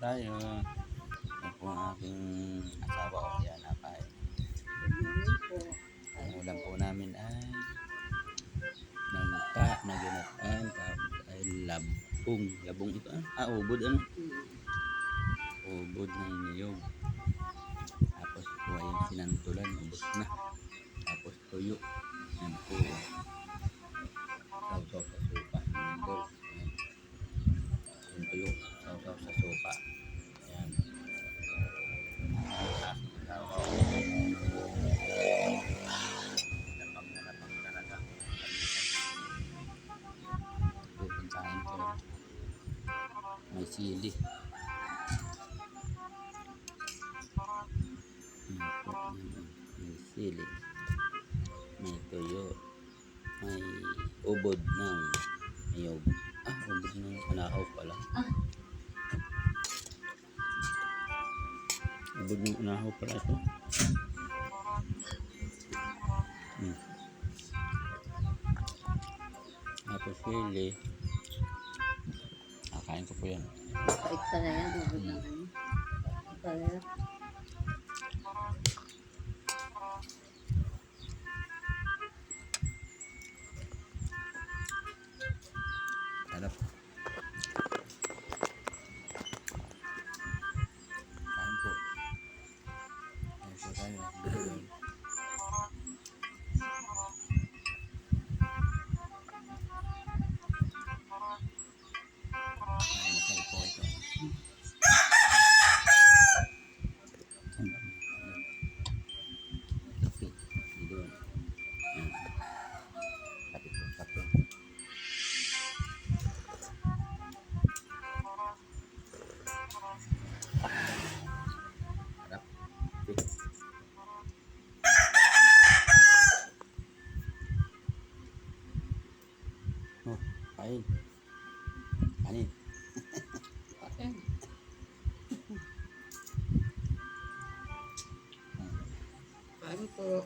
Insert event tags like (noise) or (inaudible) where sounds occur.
tayo. Yan po ang aking asawa o yan napay. Ang ulam po namin ay nangka na ginatan ay labong. Labong ito ah. Ah, ubod ano? Ubod ng niyog. Tapos po ay sinantulan. Ubos na. Tapos tuyo. Yan po. Tuyo. Sausaw sa supa. Yan. Ang aking asawa. Lapang na lapang talaga. Pupuntahin ko. May sili. May sili. May tuyo. May ubod ng niyog. Ah, ubod ng anahaw pala. Ubod ng anahaw pala ito. Hmm. Tapos sili. Kakain ko po yan. Pait pala yan, ubod ng ano. Pala. Kain kain. Kanin. Okay. (laughs) Kain po.